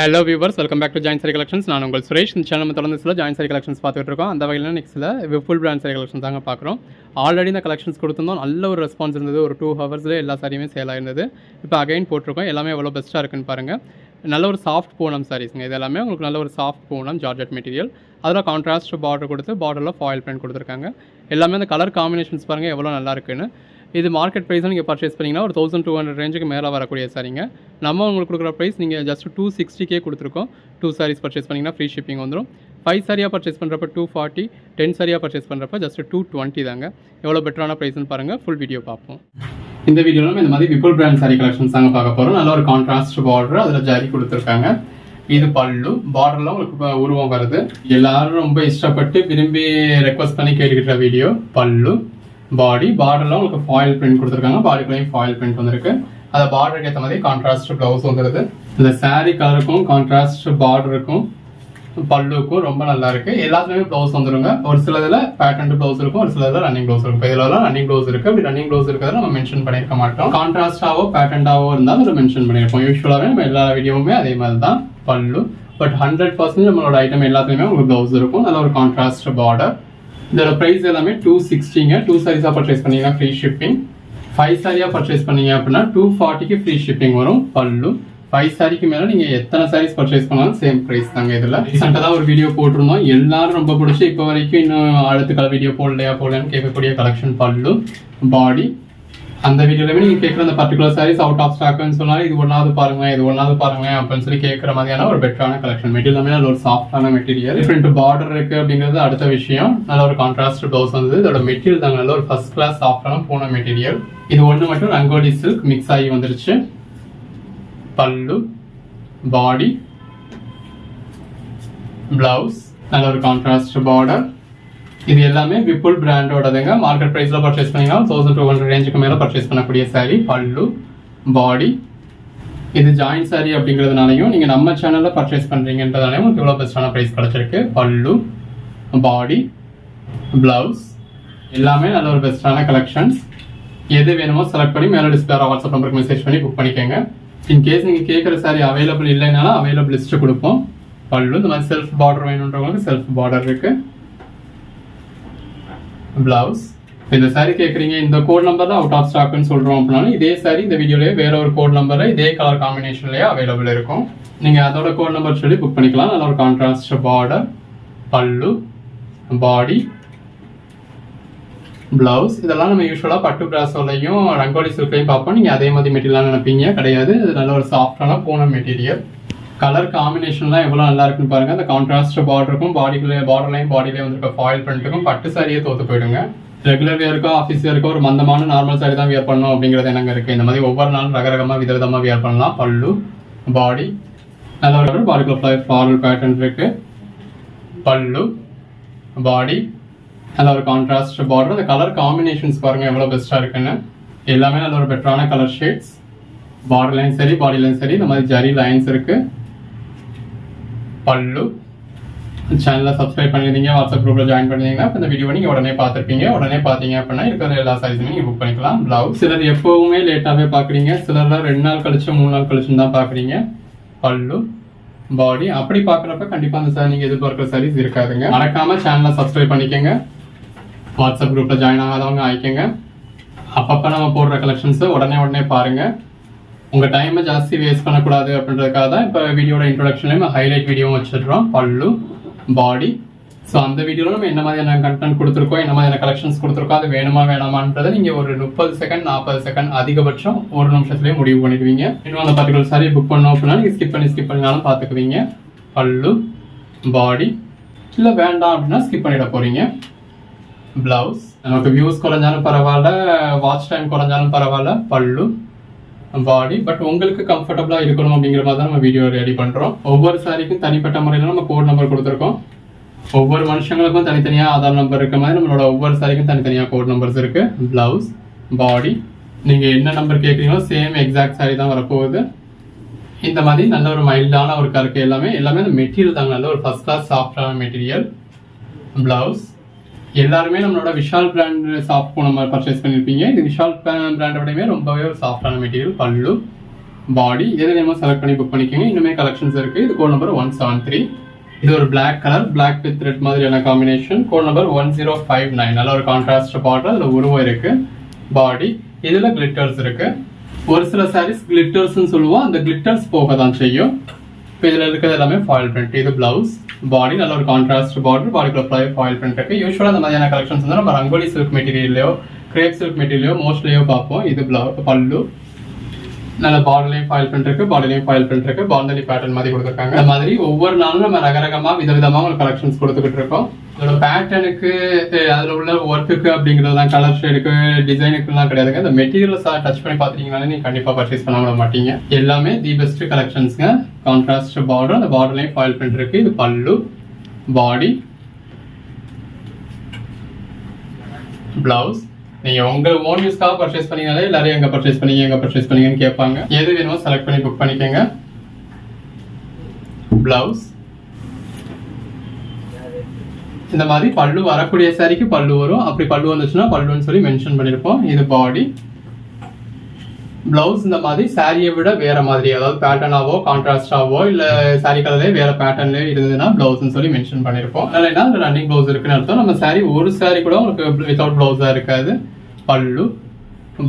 Hello viewers welcome back to join sari collections நான் உங்கள் சுரேஷ். இந்த சேனல் தொடர்ந்து சில ஜாயின் சரி கலெக்ஷன்ஸ் பார்த்துட்டு இருக்கோம். அந்த வகையில் நெக்ஸ்ட்டில் ஃபுல் பிராண்ட் சரி கலெக்ஷன்ஸ் தாங்க பார்க்குறோம். ஆல்ரெடி இந்த கலெக்ஷன்ஸ் கொடுத்துருந்தோம். நல்ல ஒரு ரெஸ்பான்ஸ் இருந்தது. ஒரு டூ ஹவர்ஸில் எல்லா சாரியுமே சேல் ஆயிருந்தது. இப்போ அகைன் போட்டிருக்கோம். எல்லாமே எவ்வளோ பெஸ்ட்டாக இருக்குன்னு பாருங்கள் நல்ல ஒரு சாஃப்ட் பூனம் சாரீஸுங்க இது எல்லாமே உங்களுக்கு நல்ல ஒரு சாஃப்ட் பூனம் ஜார்ஜெட் மெட்டீரியல் அதில் கான்ட்ராஸ்ட் பார்டர் கொடுத்து பார்டரில் ஃபாயில் பிரிண்ட் கொடுத்துருக்காங்க. எல்லாமே அந்த கலர் காம்பினேஷன்ஸ் பாருங்கள் எவ்வளோ நல்லா இருக்குன்னு. இது மார்க்கெட் ப்ரைஸும் நீங்கள் பர்ச்சேஸ் பண்ணிங்கன்னா ஒரு தௌசண்ட் டூ ஹண்ட்ரட் ரேஞ்சுக்கு மேலே வரக்கூடிய சாரிங்க நம்ம உங்களுக்கு கொடுக்குற ப்ரைஸ் நீங்கள் ஜஸ்ட் டூ சிக்ஸ்டிக்கே கொடுத்துருக்கோம். டூ சாரீஸ் பர்ச்சேஸ் பண்ணிங்கன்னா ஃப்ரீ ஷிப்பிங் வந்துடும் ஃபைவ் சாரியாக பர்ச்சேஸ் பண்ணுறப்ப டூ ஃபார்ட்டி டென் சாரியாக பர்ச்சேஸ் பண்ணுறப்ப ஜஸ்ட் டூ டுவெண்ட்டி தாங்க. எவ்வளோ பெட்டரான ப்ரைஸ்னு பாருங்கள் ஃபுல் வீடியோ பார்ப்போம். இந்த வீடியோவில் நம்ம இந்த மாதிரி விபுல் பிராண்ட் சாரி கலெக்ஷன்ஸ் தாங்க பார்க்க போகிறோம் நல்ல ஒரு கான்ட்ராஸ்ட் பார்டர் அதில் ஜாரி கொடுத்துருக்காங்க. இது பல்லு. பார்டர்லாம் உங்களுக்கு உருவம் வருது. எல்லாரும் ரொம்ப இஷ்டப்பட்டு விரும்பி ரெக்வஸ்ட் பண்ணி கேட்டுக்கிட்ட வீடியோ பல்லு. பாடி பார்டர்ல உங்களுக்கு ஃபாயில் பிரிண்ட் கொடுத்துருக்காங்க. பாடிக்குள்ளேயும் ஃபாயில் பிரிண்ட் வந்திருக்கு. அந்த பார்டருக்கு ஏற்ற மாதிரி கான்ட்ராஸ்ட் ப்ளவுஸ் வந்துருது. இந்த saree கலருக்கும் கான்ட்ராஸ்ட் பார்டருக்கும் பல்லுக்கும் ரொம்ப நல்லா இருக்கு. எல்லாத்துலயுமே ப்ளவுஸ் வந்துருங்க. ஒரு சிலதுல பேட்டர்ன் ப்ளவுஸ் இருக்கும் ஒரு சிலதுல ரன்னிங் ப்ளவுஸ் இருக்கும். இதுல ரன்னிங் ப்ளவுஸ் இருக்கு. அப்படி ரன்னிங் ப்ளவுஸ் இருக்கிறத நம்ம மென்ஷன் பண்ணிருக்க மாட்டோம். கான்ட்ராஸ்டாவோ பேட்டர்ன்டாவோ இருந்தால் அதில் மென்ஷன் பண்ணியிருப்போம். யூஸ்வலாகவே நம்ம எல்லா வீடியோவுமே அதே மாதிரி தான் பல்லு. பட் ஹண்ட்ரட் பர்சன்ட் நம்மளோட ஐட்டம் எல்லாத்துலயுமே உங்களுக்கு ப்ளவுஸ் இருக்கும். நல்ல ஒரு கான்ட்ராஸ்ட் பார்டர் இதோட ப்ரைஸ் எல்லாமே டூ சிக்ஸ்டிங்க டூ சாரீஸாக பர்ச்சேஸ் பண்ணீங்கன்னா ஃப்ரீ ஷிப்பிங் ஃபைவ் சாரியாக பர்ச்சேஸ் பண்ணீங்க அப்படின்னா டூ ஃபார்ட்டிக்கு ஃப்ரீ ஷிப்பிங் வரும் பல்லு. ஃபைவ் சாரிக்கு மேலே நீங்கள் எத்தனை சாரீஸ் பர்ச்சேஸ் பண்ணாலும் சேம் ப்ரைஸ் தாங்க இதில். ரீசெண்டாக தான் ஒரு வீடியோ போட்டிருந்தோம். எல்லாரும் ரொம்ப பிடிச்சி இப்போ வரைக்கும் இன்னும் அடுத்த வீடியோ போடலையா போடலன்னு கேட்கக்கூடிய கலெக்ஷன் பல்லு பாடி அந்த வீடியோலவே நீங்க கேட்குற அந்த பர்டிகுலர் சாரீஸ் அவுட் ஆஃப் ஸ்டாக்னு சொன்னாலும் இது ஒன்றாவது பாருங்க இது ஒன்றாவது பாருங்க அப்படின்னு சொல்லி கேட்குற மாதிரியான ஒரு பெட்டரான கலெக்ஷன் மெட்டீரியல் எல்லாமே நல்ல ஒரு சாஃப்டான மெட்டீரியல் டிஃப்ரெண்ட் பார்டர் இருக்கு அப்படிங்கிறது அடுத்த விஷயம். நல்ல ஒரு கான்ட்ராஸ்ட் ப்ளவுஸ் வந்து இதோட மெட்டீரியல் தாங்க நல்ல ஒரு ஃபர்ஸ்ட் கிளாஸ் சாஃப்டான போன மெட்டீரியல் இது ஒன்று மட்டும் ரங்கோலி சில்க் மிக்ஸ் ஆகி வந்துருச்சு. பல்லு பாடி பிளவுஸ் நல்ல ஒரு கான்ட்ராஸ்ட் பார்டர் இது எல்லாமே விப்புல் பிராண்டோடதுங்க மார்க்கெட் ப்ரைஸில் பர்ச்சேஸ் பண்ணிங்கன்னா தௌசண்ட் டூ ஹண்ட்ரட் ரேஞ்சுக்கு மேலே பர்ச்சேஸ் பண்ணக்கூடிய சாரீ பல்லு பாடி இது ஜாயின் சாரீ அப்படிங்கிறதுனாலையும் நீங்கள் நம்ம சேனலில் பர்ச்சேஸ் பண்ணுறீங்கன்றதாலையும் உங்களுக்கு இவ்வளோ பெஸ்ட்டான ப்ரைஸ் கிடச்சிருக்கு. பல்லு பாடி ப்ளவுஸ் எல்லாமே நல்ல ஒரு பெஸ்ட்டான கலெக்ஷன்ஸ் எது வேணுமோ செலக்ட் பண்ணி மேலே டிஸ்பிளே வாட்ஸ்அப் நம்பருக்கு மெசேஜ் பண்ணி புக் பண்ணிக்கோங்க. இன்கேஸ் நீங்கள் கேட்குற சாரி அவைலபிள் இல்லைனாலும் அவைலபிள் லிஸ்ட்டு கொடுப்போம். பல்லு இந்த மாதிரி செல்ஃப் பார்டர் வேணுன்றவங்களுக்கு செல்ஃப் பார்டர் இருக்குது பிளவுஸ் இந்த சாரி கேட்குறீங்க இந்த கோட் நம்பர் தான் அவுட் ஆஃப் ஸ்டாக்னு சொல்கிறோம் அப்படின்னாலும் இதே சாரி இந்த வீடியோலேயே வேற ஒரு கோட் நம்பரில் இதே கலர் காம்பினேஷன்லேயே அவைலபிள் இருக்கும். நீங்கள் அதோட கோட் நம்பர் சொல்லி புக் பண்ணிக்கலாம். நல்ல ஒரு கான்ட்ராஸ்ட் பார்டர் பல்லு பாடி பிளவுஸ் இதெல்லாம் நம்ம யூஸ்வலாக பட்டு பிராசோலையும் ரங்கோலி சில்க்லையும் பார்ப்போம். நீங்கள் அதே மாதிரி மெட்டீரியல் நினைப்பீங்க. கிடையாது. இது நல்ல ஒரு சாஃப்டான போன மெட்டீரியல் கலர் காம்பினேஷன்லாம் எவ்வளோ நல்லா இருக்குன்னு பாருங்க. அந்த கான்ட்ராஸ்ட் பார்டருக்கும் பாடிக்குள்ளே பார்டர்லையும் பாடியிலே வந்துருக்க ஃபாயில் பண்ணிட்டுக்கும் பட்டு சாரியே தோத்து போயிடுங்க. ரெகுலர் வேருக்கோ ஆஃபீஸ் வேருக்கோ ஒரு மந்தமான நார்மல் சாரி தான் வியர் பண்ணணும் அப்படிங்கிறது எனக்கு இருக்குது இந்த மாதிரி ஒவ்வொரு நாளும் ரகரகமாக விதவிதமாக வியர் பண்ணலாம். பல்லு பாடி நல்லா ஒரு பாடிக்குள்ள ஃபாரல் பேட்டர்ன் இருக்கு. பல்லு பாடி நல்ல ஒரு கான்ட்ராஸ்ட் பார்டர் அந்த கலர் காம்பினேஷன்ஸ் பாருங்கள் எவ்வளோ பெஸ்ட்டாக இருக்குன்னு. எல்லாமே நல்ல ஒரு பெட்டரான கலர் ஷேட்ஸ் பார்டர்லையும் சரி பாடிலையும் சரி. இந்த மாதிரி ஜரி லைன்ஸ் இருக்குது பல்லு. சேனலை சப்ஸ்கிரைப் பண்ணிருந்தீங்க வாட்ஸ்அப் குரூப்பில் ஜாயின் பண்ணியிருந்தீங்கன்னா இப்போ இந்த வீடியோ நீங்கள் உடனே பார்த்துருப்பீங்க. உடனே பார்த்தீங்க அப்படின்னா இருக்கிற எல்லா சைஸுமே நீங்கள் புக் பண்ணிக்கலாம். ப்ளவுஸ் சிலர் எப்போவுமே லேட்டாகவே பார்க்குறீங்க. சிலர்லாம் ரெண்டு நாள் கழிச்சு மூணு நாள் கழிச்சுன்னு தான் பார்க்குறீங்க. பல்லு. பாடி அப்படி பார்க்குறப்ப கண்டிப்பாக அந்த சார் நீங்கள் எதிர்பார்க்குற சாரீஸ் இருக்காதுங்க. மறக்காமல் சேனலை சப்ஸ்கிரைப் பண்ணிக்கோங்க. வாட்ஸ்அப் குரூப்பில் ஜாயின் ஆகாதவங்க ஆயிக்கங்க. அப்பப்போ நம்ம போடுற கலெக்ஷன்ஸை உடனே உடனே பாருங்கள் உங்கள் டைமை ஜாஸ்தி வேஸ்ட் பண்ணக்கூடாது அப்படின்றதுக்காக தான் இப்போ வீடியோட இன்ட்ரொடக்ஷன்லேயும் ஹைலைட் வீடியோவும் வச்சிடுறோம் பல்லு பாடி ஸோ அந்த வீடியோவில் நம்ம என்ன மாதிரியான கண்டென்ட் கொடுத்துருக்கோம் என்ன மாதிரியான கலெக்ஷன்ஸ் கொடுத்துருக்கோம் அது வேணுமா வேணாமான்றதை நீங்கள் ஒரு முப்பது செகண்ட் நாற்பது செகண்ட் அதிகபட்சம் ஒரு நிமிஷத்துலேயே முடிவு பண்ணிடுவீங்க. இன்னும் அந்த பர்டிகுலர் சாரி புக் பண்ணோம் அப்படின்னா நீங்கள் ஸ்கிப் பண்ணி ஸ்கிப் பண்ணினாலும் பார்த்துக்குவீங்க. பல்லு பாடி இல்லை வேண்டாம் அப்படின்னா ஸ்கிப் பண்ணிட போகிறீங்க பிளவுஸ் நமக்கு வியூஸ் குறைஞ்சாலும் பரவாயில்ல வாட்ச் டைம் குறைஞ்சாலும் பரவாயில்ல பல்லு. பாடி பட் உங்களுக்கு கம்ஃபர்டபுளாக இருக்கணும் அப்படிங்கிற மாதிரி தான் நம்ம வீடியோ ரெடி பண்ணுறோம் ஒவ்வொரு சாரிக்கும் தனிப்பட்ட முறையில் நம்ம கோட் நம்பர் கொடுத்துருக்கோம். ஒவ்வொரு மனுஷங்களுக்கும் தனித்தனியாக ஆதார் நம்பர் இருக்க மாதிரி நம்மளோட ஒவ்வொரு சாரிக்கும் தனித்தனியாக கோட் நம்பர்ஸ் இருக்குது ப்ளவுஸ் பாடி நீங்கள் என்ன நம்பர் கேட்குறீங்களோ சேம் எக்ஸாக்ட் சாரி தான் வரப்போகுது. இந்த மாதிரி நல்ல ஒரு மைல்டான ஒரு கருக்கு எல்லாமே எல்லாமே அந்த மெட்டீரியல் தாங்க. நல்ல ஒரு ஃபஸ்ட் கிளாஸ் சாஃப்டான மெட்டீரியல் ப்ளவுஸ் எல்லாருமே நம்மளோட விஷால் பிராண்ட் சாஃப்ட் நம்ம பர்ச்சேஸ் பண்ணியிருப்பீங்க இது விஷால் பிராண்டை விடவே ரொம்பவே ஒரு சாஃப்டான மெட்டீரியல் பல்லு பாடி எது வேணுமோ செலக்ட் பண்ணி புக் பண்ணிக்கோங்க. இன்னுமே கலெக்ஷன்ஸ் இருக்குது இது code number one seven three இது ஒரு black colour black with red மாதிரியான combination code number one zero five nine நல்ல ஒரு கான்ட்ராஸ்ட் பார்டர் அதில் உருவம் இருக்குது பாடி இதில் கிளிட்டர்ஸ் இருக்குது ஒரு சில சாரீஸ் கிளிட்டர்ஸ்ன்னு சொல்லுவோம். அந்த கிளிட்டர்ஸ் போக தான் செய்யும். இப்போ இதில் இருக்கிறது எல்லாமே ஃபாயில் பிரிண்ட் இது பிளவுஸ் பாடி நல்ல ஒரு கான்ட்ராஸ்ட் பார்டர் பாடிக்குள்ள ஃபாயில் பிரிண்ட் இருக்கு. யூஸ்வலாக அந்த மாதிரியான கலெக்ஷன்ஸ் வந்து நம்ம ரங்கோலி சில்க் மெட்டீரியல்லையோ கிரேப் சில்க் மெட்டீரியலையோ மோஸ்ட்லியோ பார்ப்போம். இது பிளவு பல்லு நல்ல பார்டர்லையும் ஃபாயில் பிரிண்ட் இருக்கு பாடிலையும் ஃபாயில் பிரிண்ட் இருக்கு பாண்டலி பேட்டர்ன் மாதிரி கொடுத்துருக்காங்க. இந்த மாதிரி ஒவ்வொரு நாளும் நம்ம ரகரகமா விதவிதமா உங்களுக்கு கலெக்ஷன்ஸ் கொடுத்துக்கிட்டு இருக்கோம். இதோட பேட்டர்னுக்கு அதுல உள்ள ஒர்க்குக்கு அப்படிங்கிறதுலாம் கலர் ஷேடுக்கு டிசைனுக்குலாம் கிடையாதுங்க. இந்த மெட்டீரியல்ஸ் டச் பண்ணி பார்த்துட்டீங்கனாலே நீங்க கண்டிப்பா பர்ச்சேஸ் பண்ண விட மாட்டீங்க. எல்லாமே தி பெஸ்ட் கலெக்ஷன்ஸ்ங்க கான்ட்ராஸ்ட் பார்டர் அந்த பார்டர்லையும் ஃபாயில் பிரிண்ட் இருக்குது இது பல்லு பாடி பிளவுஸ் நீங்க உங்க ஓன் யூஸ்க்காக பர்ச்சேஸ் பண்ணீங்கனாலே எல்லாரும் எங்க பர்ச்சேஸ் பண்ணீங்க எங்க பர்ச்சேஸ் பண்ணீங்கன்னு கேட்பாங்க. எது வேணுமோ செலக்ட் பண்ணி புக் பண்ணிக்கோங்க. பிளவுஸ் இந்த மாதிரி பல்லு வரக்கூடிய சாரிக்கு பல்லு வரும். அப்படி பல்லு வந்துச்சுன்னா பல்லுன்னு சொல்லி மென்ஷன் பண்ணியிருப்போம் இது பாடி பிளவுஸ் இந்த மாதிரி சாரியை விட வேற மாதிரி. அதாவது பேட்டர்னாவோ கான்ட்ராஸ்டாவோ இல்ல சாரி கலரே வேற பேட்டர்ன்ல இருந்ததுன்னா பிளவுஸ்னு சொல்லி மென்ஷன் பண்ணிருப்போம். அதனால என்ன? ரன்னிங் பிளவுஸ் இருக்குன்னு அர்த்தம். நம்ம சாரி ஒரு சாரி கூட உங்களுக்கு வித்தவுட் பிளவுஸா இருக்காது. Pallu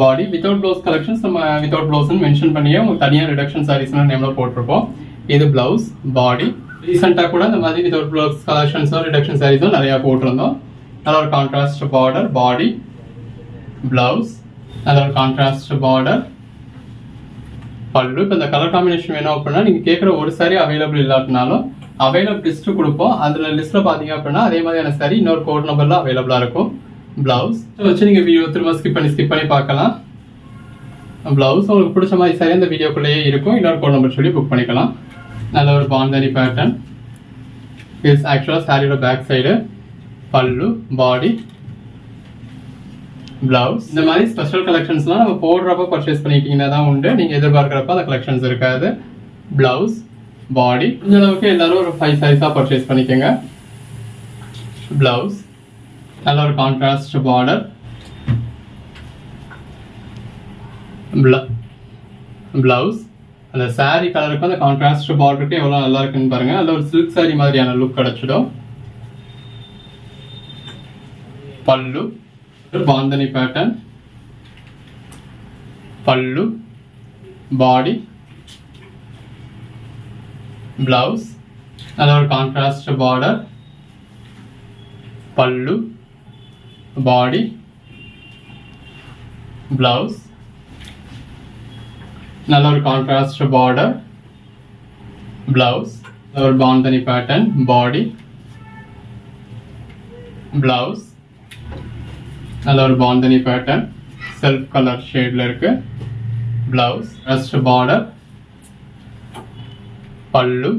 body without blouse collections நம்ம வித்தவுட் பிளவுஸ்னு மென்ஷன் பண்ணியே உங்களுக்கு தனியா ரிடக்ஷன் சாரீஸ்னு நேம்ல போட்டிருப்போம். இது பிளவுஸ் பாடி ரீசெண்டாக கூட இந்த மாதிரி வித்தவுட் பிளவுஸ் கலெக்ஷன்ஸோ ரிடக்ஷன் சாரீஸோ நிறைய போட்டிருந்தோம். நல்ல ஒரு கான்ட்ராஸ்ட் பார்டர் பாடி பிளவுஸ் நல்ல ஒரு கான்ட்ராஸ்ட் பார்டர் பல்லு. இப்போ இந்த கலர் காம்பினேஷன் வேணும் அப்படின்னா நீங்கள் கேட்குற ஒரு சாரி அவைலபிள் இல்லாட்டினாலும் அவைலபிள் லிஸ்ட்டு கொடுப்போம். அதில் லிஸ்ட்டில் பார்த்தீங்க அப்படின்னா அதே மாதிரியான சாரி இன்னொரு கோட் நம்பரில் அவைலபிளாக இருக்கும். பிளவுஸ் வச்சு நீங்கள் வீடியோ திரும்ப ஸ்கிப் பண்ணி ஸ்கிப் பண்ணி பார்க்கலாம். பிளவுஸ் உங்களுக்கு பிடிச்ச மாதிரி சாரி அந்த வீடியோக்குள்ளேயே இருக்கும். இன்னொரு கோட் நம்பர் சொல்லி புக் பண்ணிக்கலாம். நல்ல ஒரு பாண்டனி பேட்டர்ன் இஸ் ஆக்சுவலாக சாரியோட பேக் சைடு பல்லு பாடி பிளவுஸ் இந்த மாதிரி ஸ்பெஷல் கலெக்ஷன்ஸ்லாம் நம்ம போடுறப்ப பர்ச்சேஸ் பண்ணிக்கிட்டீங்கன்னா தான் உண்டு. நீங்கள் எதிர்பார்க்குறப்ப அந்த கலெக்ஷன்ஸ் இருக்காது. பிளவுஸ் பாடி இந்த அளவுக்கு எல்லாரும் ஒரு ஃபைவ் சைஸாக பர்ச்சேஸ் பண்ணிக்கோங்க. பிளவுஸ் நல்ல ஒரு கான்ட்ராஸ்ட் பார்டர் பிளவுஸ் அந்த saree கலருக்கும் அந்த கான்ட்ராஸ்ட் பார்டருக்கு எவ்வளோ நல்லா இருக்குன்னு பாருங்கள் அதில் ஒரு சில்க் saree மாதிரியான லுக் கிடைச்சிடும். பல்லு. பாந்தனி பேட்டர்ன் பல்லு பாடி பிளவுஸ் நல்ல ஒரு கான்ட்ராஸ்ட் பார்டர் பல்லு பாடி பிளவுஸ் நல்ல ஒரு கான்ட்ராஸ்ட் பார்டர் பிளவுஸ் ஒரு பாந்தனி பேட்டர்ன் பாடி பிளவுஸ் நல்ல ஒரு பாந்தனி பேட்டர்ன் செல்ஃப் கலர் ஷேட்ல இருக்கு. பிளவுஸ் ரெஸ்ட் பார்டர் பல்லு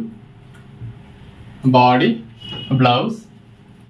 பாடி பிளவுஸ்